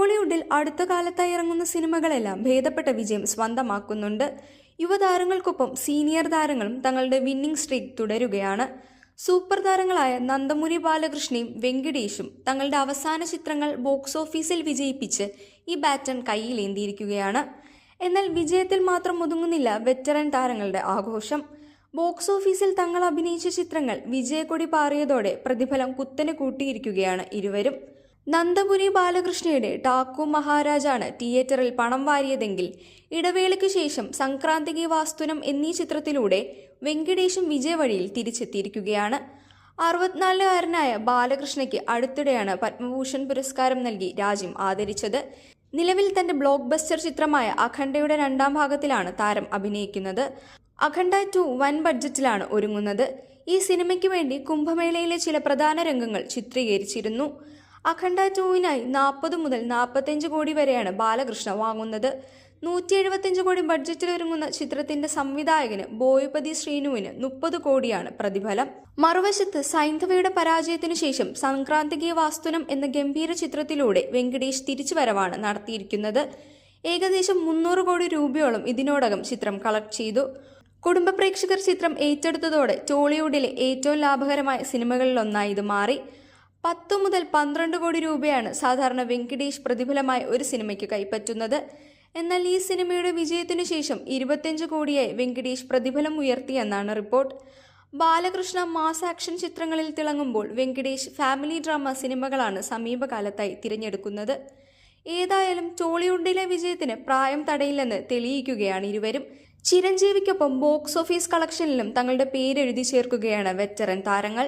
ടോളിവുഡിൽ അടുത്ത കാലത്തായി ഇറങ്ങുന്ന സിനിമകളെല്ലാം ഭേദപ്പെട്ട വിജയം സ്വന്തമാക്കുന്നുണ്ട്. യുവതാരങ്ങൾക്കൊപ്പം സീനിയർ താരങ്ങളും തങ്ങളുടെ വിന്നിംഗ് സ്ട്രീക്ക് തുടരുകയാണ്. സൂപ്പർ താരങ്ങളായ നന്ദമുരി ബാലകൃഷ്ണയും വെങ്കിടേഷും തങ്ങളുടെ അവസാന ചിത്രങ്ങൾ ബോക്സ് ഓഫീസിൽ വിജയിപ്പിച്ച് ഈ ബാറ്റൺ കയ്യിലേന്തിയിരിക്കുകയാണ്. എന്നാൽ വിജയത്തിൽ മാത്രം ഒതുങ്ങുന്നില്ല വെറ്ററൻ താരങ്ങളുടെ ആഘോഷം. ബോക്സ് ഓഫീസിൽ തങ്ങൾ അഭിനയിച്ച ചിത്രങ്ങൾ വിജയക്കൊടി പാറിയതോടെ പ്രതിഫലം കുത്തനെ കൂട്ടിയിരിക്കുകയാണ് ഇരുവരും. നന്ദപുരി ബാലകൃഷ്ണയുടെ ടാക്കു മഹാരാജാണ് തിയേറ്ററിൽ പണം വാരിയതെങ്കിൽ ഇടവേളയ്ക്ക് ശേഷം സംക്രാന്തികി വാസ്തുനം എന്നീ ചിത്രത്തിലൂടെ വെങ്കിടേഷും വിജയവഴിയിൽ തിരിച്ചെത്തിയിരിക്കുകയാണ്. അറുപത്തിനാലുകാരനായ ബാലകൃഷ്ണയ്ക്ക് അടുത്തിടെയാണ് പത്മഭൂഷൺ പുരസ്കാരം നൽകി രാജ്യം ആദരിച്ചത്. നിലവിൽ തന്റെ ബ്ലോക്ക് ബസ്റ്റർ ചിത്രമായ അഖണ്ഡയുടെ രണ്ടാം ഭാഗത്തിലാണ് താരം അഭിനയിക്കുന്നത്. അഖണ്ഡ ടു വൻ ബഡ്ജറ്റിലാണ് ഒരുങ്ങുന്നത്. ഈ സിനിമയ്ക്ക് വേണ്ടി കുംഭമേളയിലെ ചില പ്രധാന രംഗങ്ങൾ ചിത്രീകരിച്ചിരുന്നു. അഖണ്ഡ ടൂവിനായി നാൽപ്പത് മുതൽ നാൽപ്പത്തഞ്ച് കോടി വരെയാണ് ബാലകൃഷ്ണ വാങ്ങുന്നത്. നൂറ്റി എഴുപത്തിയഞ്ച് കോടി ബഡ്ജറ്റിൽ ഒരുങ്ങുന്ന ചിത്രത്തിന്റെ സംവിധായകന് ബോയ്പതി ശ്രീനുവിന് മുപ്പത് കോടിയാണ് പ്രതിഫലം. മറുവശത്ത് സൈന്ധവയുടെ പരാജയത്തിനു ശേഷം സംക്രാന്തികീയ വാസ്തുനം എന്ന ഗംഭീര ചിത്രത്തിലൂടെ വെങ്കടേഷ് തിരിച്ചുവരവാണ് നടത്തിയിരിക്കുന്നത്. ഏകദേശം മുന്നൂറ് കോടി രൂപയോളം ഇതിനോടകം ചിത്രം കളക്ട് ചെയ്തു. കുടുംബ പ്രേക്ഷകർ ചിത്രം ഏറ്റെടുത്തതോടെ ടോളിവുഡിലെ ഏറ്റവും ലാഭകരമായ സിനിമകളിലൊന്നായി ഇത് മാറി. പത്തു മുതൽ പന്ത്രണ്ട് കോടി രൂപയാണ് സാധാരണ വെങ്കിടേഷ് പ്രതിഫലമായി ഒരു സിനിമയ്ക്ക് കൈപ്പറ്റുന്നത്. എന്നാൽ ഈ സിനിമയുടെ വിജയത്തിനു ശേഷം ഇരുപത്തിയഞ്ച് കോടിയായി വെങ്കിടേഷ് പ്രതിഫലം ഉയർത്തിയെന്നാണ് റിപ്പോർട്ട്. ബാലകൃഷ്ണ മാസ് ആക്ഷൻ ചിത്രങ്ങളിൽ തിളങ്ങുമ്പോൾ വെങ്കിടേഷ് ഫാമിലി ഡ്രാമ സിനിമകളാണ് സമീപകാലത്തായി തിരഞ്ഞെടുക്കുന്നത്. ഏതായാലും ടോളിവുഡിലെ വിജയത്തിന് പ്രായം തടയില്ലെന്ന് തെളിയിക്കുകയാണ് ഇരുവരും. ചിരഞ്ജീവിക്കൊപ്പം ബോക്സ് ഓഫീസ് കളക്ഷനിലും തങ്ങളുടെ പേരെഴുതി ചേർക്കുകയാണ് വെറ്ററൻ താരങ്ങൾ.